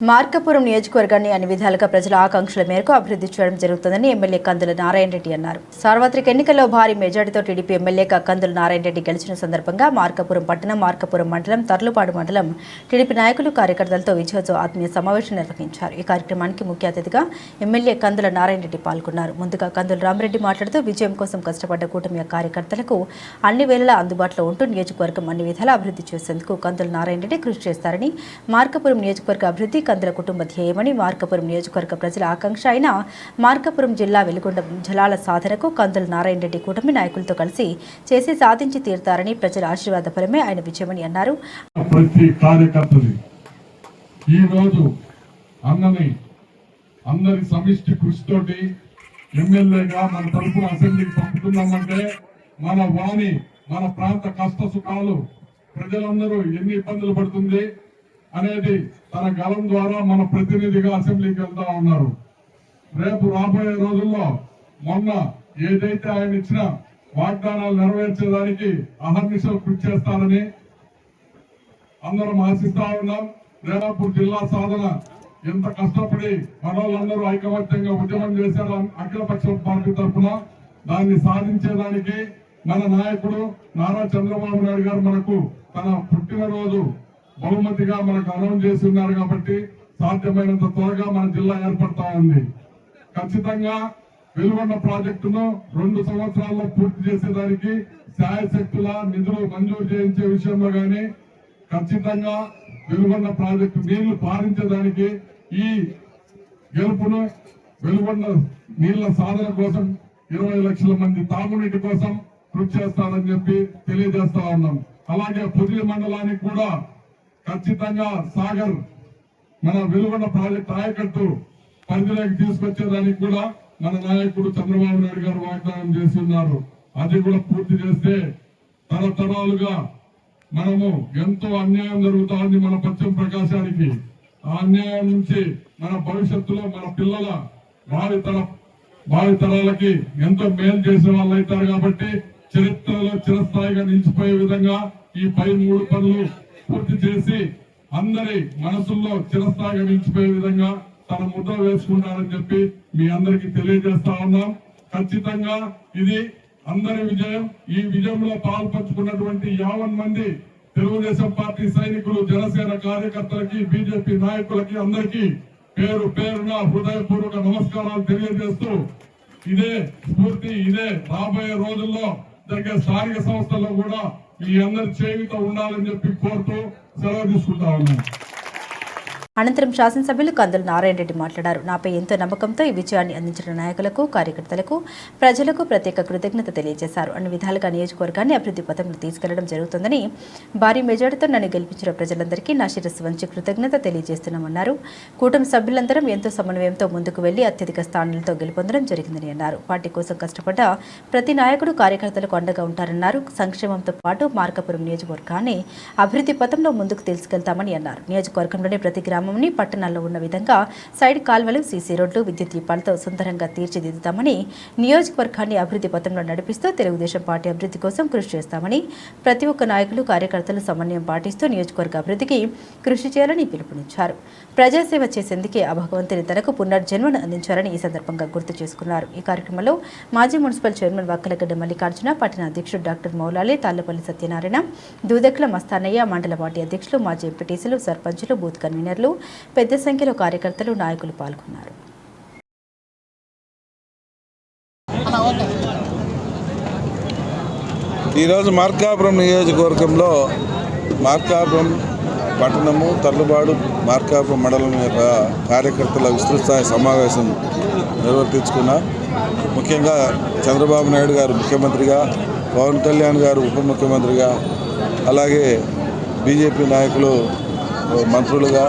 మార్కాపురం నియోజకవర్గాన్ని అన్ని విధాలుగా ప్రజల ఆకాంక్షల మేరకు అభివృద్ధి చేయడం జరుగుతుందని ఎమ్మెల్యే కందుల నారాయణ రెడ్డి అన్నారు. సార్వత్రిక ఎన్నికల్లో భారీ మెజార్టీతో టీడీపీ ఎమ్మెల్యేగా కందుల నారాయణ రెడ్డి గెలిచిన సందర్భంగా మార్కాపురం పట్టణం మార్కాపురం మండలం తర్లుపాడు మండలం టీడీపీ నాయకులు కార్యకర్తలతో విజయోత్సవ ఆత్మీయ సమావేశం నిర్వహించారు. ఈ కార్యక్రమానికి ముఖ్య అతిథిగా ఎమ్మెల్యే కందుల నారాయణ రెడ్డి పాల్గొన్నారు. ముందుగా కందుల రామరెడ్డి మాట్లాడుతూ విజయం కోసం కష్టపడ్డ కూటమి కార్యకర్తలకు అన్ని వేళలా అందుబాటులో ఉంటూ నియోజకవర్గం అన్ని విధాలా అభివృద్ధి చేసేందుకు కందుల నారాయణ రెడ్డి కృషి చేస్తారని మార్కాపురం నియోజకవర్గ అభివృద్ధి కందుల కుటుంబ ధ్యేయమని మార్కపురం నియోజకవర్గ ప్రజల ఆకాంక్ష అయిన మార్కపురం జిల్లా వెలుగొండ జలాల సాధనకు కందుల నారాయణ రెడ్డి కూటమి నాయకులతో కలిసి చేసి సాధించి తీరుతారని ప్రజల ఆశీర్వాద ఫలమే ఆయన విజయమని అన్నారు. అందరి సమిష్టి కృషితోటి ఎమ్మెల్యేగా మన తరఫున అసెంబ్లీకి పంపుతున్నామంటే మన వాణి మన ప్రాంత కష్ట సుఖాలు ప్రజలందరూ ఎన్ని ఇబ్బందులు పడుతుంది అనేది తన గలం ద్వారా మన ప్రతినిధిగా అసెంబ్లీకి వెళ్తా ఉన్నారు. రేపు రాబోయే రోజుల్లో మొన్న ఏదైతే ఆయన ఇచ్చిన వాగ్దానాలు నెరవేర్చేదానికి అహర్నిశలు కృషి చేస్తారని అందరం ఆశిస్తా ఉన్నాం. రేణాపూర్ జిల్లా సాధన ఎంత కష్టపడి మనోళ్ళందరూ ఐకమత్యంగా ఉద్యమం చేశారు అఖిలపక్ష పార్టీ తరఫున దాన్ని సాధించేదానికి మన నాయకుడు నారా చంద్రబాబు నాయుడు గారు మనకు తన పుట్టినరోజు బహుమతిగా మనకు అనౌన్స్ చేసి ఉన్నారు కాబట్టి సాధ్యమైనంత త్వరగా మన జిల్లా ఏర్పడతా ఉంది. ఖచ్చితంగా వెలుగొండ ప్రాజెక్టును రెండు సంవత్సరాల్లో పూర్తి చేసేదానికి శాయశక్తుల నిధులు మంజూరు చేయించే విషయంలో కానీ ఖచ్చితంగా వెలుగొండ ప్రాజెక్టు నీళ్ళు పారించడానికి ఈ గెలుపును వెలుగొండ నీళ్ళ సాధన కోసం ఇరవై లక్షల మంది తాగునీటి కోసం కృషి చేస్తారని చెప్పి తెలియజేస్తా ఉన్నాం. అలాగే పుదిలి మండలానికి కూడా ఖచ్చితంగా సాగర్ మన వెలుగొండ ప్రాజెక్ట్ ఆయకట్టు పరిధిలోకి తీసుకొచ్చేదానికి కూడా మన నాయకుడు చంద్రబాబు నాయుడు గారు వాగ్దానం చేసి ఉన్నారు అది కూడా పూర్తి చేస్తే తరతరాలుగా మనము ఎంతో అన్యాయం జరుగుతా ఉంది మన పశ్చిమ ప్రకాశానికి. ఆ అన్యాయం నుంచి మన భవిష్యత్తులో మన పిల్లల వారి తర వారి తరాలకి ఎంతో మేలు చేసిన వాళ్ళు అవుతారు కాబట్టి చరిత్రలో చిరస్థాయిగా నిలిచిపోయే విధంగా ఈ పై మూడు పనులు స్ఫూర్తి చేసి అందరి మనసుల్లో చిరస్థాయిగా నిలిచిపోయే విధంగా తన ముద్ర వేసుకున్నారని చెప్పి మీ అందరికి తెలియజేస్తా ఉన్నాం. ఖచ్చితంగా ఇది అందరి విజయం. ఈ విజయంలో పాల్పంచుకున్నటువంటి యావన్ మంది తెలుగుదేశం పార్టీ సైనికులు జనసేన కార్యకర్తలకి బీజేపీ నాయకులకి అందరికీ పేరు పేరున హృదయపూర్వక నమస్కారాలు తెలియజేస్తూ ఇదే స్ఫూర్తి ఇదే రాబోయే రోజుల్లో జరిగే స్థానిక సంస్థల్లో కూడా మీ అందరి చేయుత ఉండాలని చెప్పి కోరుతూ సెలవు తీసుకుంటా ఉన్నాను అనంతరం శాసనసభ్యులు కందుల నారాయణ రెడ్డి మాట్లాడారు. నాపై ఎంతో నమ్మకంతో ఈ విజయాన్ని అందించిన నాయకులకు కార్యకర్తలకు ప్రజలకు ప్రత్యేక కృతజ్ఞత తెలియజేశారు. అన్ని విధాలుగా నియోజకవర్గాన్ని అభివృద్ధి పథంలో తీసుకెళ్ళడం జరుగుతుందని భారీ మెజార్టీతో నన్ను గెలిపించిన ప్రజలందరికీ నా శిరస్సు వంచి కృతజ్ఞత తెలియజేస్తున్నామన్నారు. కూటమి సభ్యులందరం ఎంతో సమన్వయంతో ముందుకు వెళ్ళి అత్యధిక స్థానాలతో గెలుపొందడం జరిగిందని అన్నారు. పార్టీ కోసం కష్టపడ్డ ప్రతి నాయకుడు కార్యకర్తలకు అండగా ఉంటారన్నారు. సంక్షేమంతో పాటు మార్కాపురం నియోజకవర్గాన్ని అభివృద్ధి పథంలో ముందుకు తీసుకెళ్తామని అన్నారు. నియోజకవర్గంలోని ప్రతి గ్రామం గ్రామంని పట్టణాల్లో ఉన్న విధంగా సైడ్ కాల్వలు సీసీ రోడ్లు విద్యుత్ దీపాలతో సుందరంగా తీర్చిదిద్దుతామని నియోజకవర్గాన్ని అభివృద్ధి పథంలో నడిపిస్తూ తెలుగుదేశం పార్టీ అభివృద్ధి కోసం కృషి చేస్తామని ప్రతి ఒక్క నాయకులు కార్యకర్తలు సమన్వయం పాటిస్తూ నియోజకవర్గ అభివృద్ధికి కృషి చేయాలని పిలుపునిచ్చారు. ప్రజాసేవ చేసేందుకే ఆ భగవంతుని తనకు పునర్జన్మను అందించారని ఈ సందర్భంగా గుర్తు చేసుకున్నారు. ఈ కార్యక్రమంలో మాజీ మున్సిపల్ చైర్మన్ వక్కలగడ్డ మల్లికార్జున పట్టణ అధ్యక్షుడు డాక్టర్ మౌలాలి తాళ్ళపల్లి సత్యనారాయణ దూదెక్ల మస్తానయ్య మండల పార్టీ అధ్యక్షులు మాజీ ఎంపీటీసీలు సర్పంచులు బూత్ కన్వీనర్లు పెద్ద సంఖ్యలో కార్యకర్తలు నాయకులు పాల్గొన్నారు. ఈరోజు మార్కాపురం నియోజకవర్గంలో మార్కాపురం పట్టణము తర్లుబాడు మార్కాపురం మండలం యొక్క కార్యకర్తల విస్తృత స్థాయి సమావేశం నిర్వర్తించుకున్నా ముఖ్యంగా చంద్రబాబు నాయుడు గారు ముఖ్యమంత్రిగా పవన్ కళ్యాణ్ గారు ఉప ముఖ్యమంత్రిగా అలాగే బీజేపీ నాయకులు మంత్రులుగా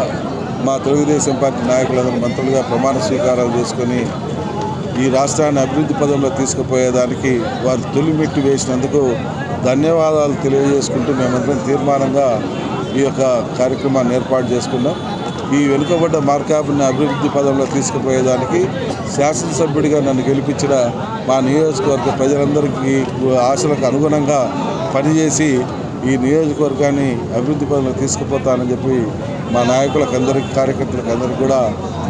మా తెలుగుదేశం పార్టీ నాయకులందరూ మంత్రులుగా ప్రమాణ స్వీకారాలు చేసుకొని ఈ రాష్ట్రాన్ని అభివృద్ధి పదంలో తీసుకుపోయేదానికి వారు తొలిమెట్టు వేసినందుకు ధన్యవాదాలు తెలియజేసుకుంటూ మేమందరం తీర్మానంగా ఈ యొక్క కార్యక్రమాన్ని ఏర్పాటు చేసుకున్నాం. ఈ వెనుకబడ్డ మార్కాపుని అభివృద్ధి పదంలో తీసుకుపోయేదానికి శాసనసభ్యుడిగా నన్ను గెలిపించిన మా నియోజకవర్గ ప్రజలందరికీ ఆశలకు అనుగుణంగా పనిచేసి ఈ నియోజకవర్గాన్ని అభివృద్ధి పదంలో తీసుకుపోతానని చెప్పి మా నాయకులకు అందరికి కార్యకర్తలకు అందరికి కూడా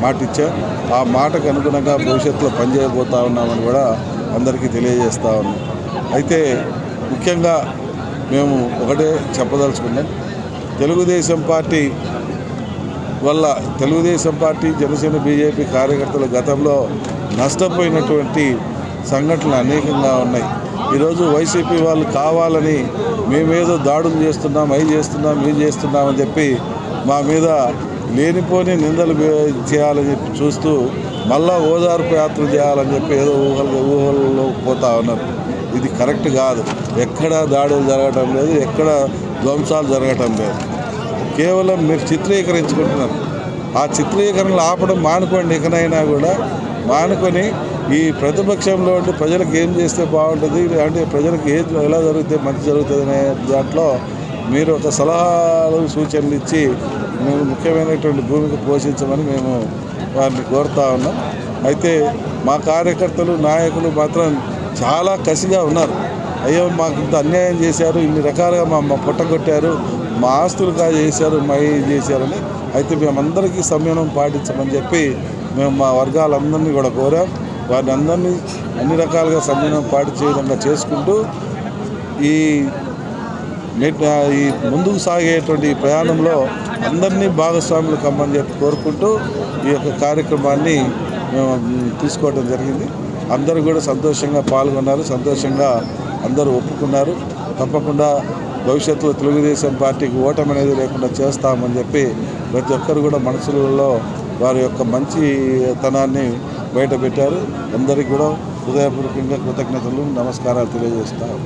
మాట ఇచ్చాం ఆ మాటకు అనుగుణంగా భవిష్యత్తులో పనిచేయబోతా ఉన్నామని కూడా అందరికీ తెలియజేస్తా ఉన్నాం. అయితే ముఖ్యంగా మేము ఒకటే చెప్పదలుచుకున్నాం. తెలుగుదేశం పార్టీ వల్ల తెలుగుదేశం పార్టీ జనసేన బీజేపీ కార్యకర్తలు గతంలో నష్టపోయినటువంటి సంఘటనలు అనేకంగా ఉన్నాయి. ఈరోజు వైసీపీ వాళ్ళు కావాలని మేమేదో దాడులు చేస్తున్నాం అవి చేస్తున్నాం ఇవి చేస్తున్నామని చెప్పి మా మీద లేనిపోని నిందలు చేయాలని చెప్పి చూస్తూ మళ్ళా ఓదార్పు యాత్ర చేయాలని చెప్పి ఏదో ఊహలు ఊహల్లో పోతా ఉన్నారు. ఇది కరెక్ట్ కాదు. ఎక్కడ దాడులు జరగటం లేదు ఎక్కడ ధ్వంసాలు జరగటం లేదు. కేవలం మీరు చిత్రీకరించుకుంటున్నారు. ఆ చిత్రీకరణలు ఆపడం మానుకోండి. ఇకనైనా కూడా మానుకొని ఈ ప్రతిపక్షంలో అంటే ప్రజలకు ఏం చేస్తే బాగుంటుంది? అంటే ప్రజలకు ఏది ఎలా జరిగితే మంచి జరుగుతుంది అనే దాంట్లో మీరు ఒక సలహాలు సూచనలు ఇచ్చి మేము ముఖ్యమైనటువంటి భూమికి పోషించమని మేము వారిని కోరుతా ఉన్నాం. అయితే మా కార్యకర్తలు నాయకులు మాత్రం చాలా కసిగా ఉన్నారు. అయ్యో మాకు ఇంత అన్యాయం చేశారు ఇన్ని రకాలుగా మా పొట్టగొట్టారు మా ఆస్తులు చేశారు మా ఇది చేశారని అయితే మేమందరికీ సంయమనం పాటించమని చెప్పి మేము మా వర్గాలందరినీ కూడా కోరాం. వారిని అందరినీ అన్ని రకాలుగా సంయమనం పాటించే విధంగా చేసుకుంటూ ఈ ఈ ముందుకు సాగేటువంటి ప్రయాణంలో అందరినీ భాగస్వాములు కమ్మని చెప్పి కోరుకుంటూ ఈ యొక్క కార్యక్రమాన్ని మేము తీసుకోవడం జరిగింది. అందరూ కూడా సంతోషంగా పాల్గొన్నారు సంతోషంగా అందరూ ఒప్పుకున్నారు. తప్పకుండా భవిష్యత్తులో తెలుగుదేశం పార్టీకి ఓటమి అనేది లేకుండా చేస్తామని చెప్పి ప్రతి ఒక్కరు కూడా మనసులలో వారి యొక్క బయట పెట్టారు. అందరికీ కూడా హృదయపూర్వకంగా కృతజ్ఞతలు నమస్కారాలు తెలియజేస్తాను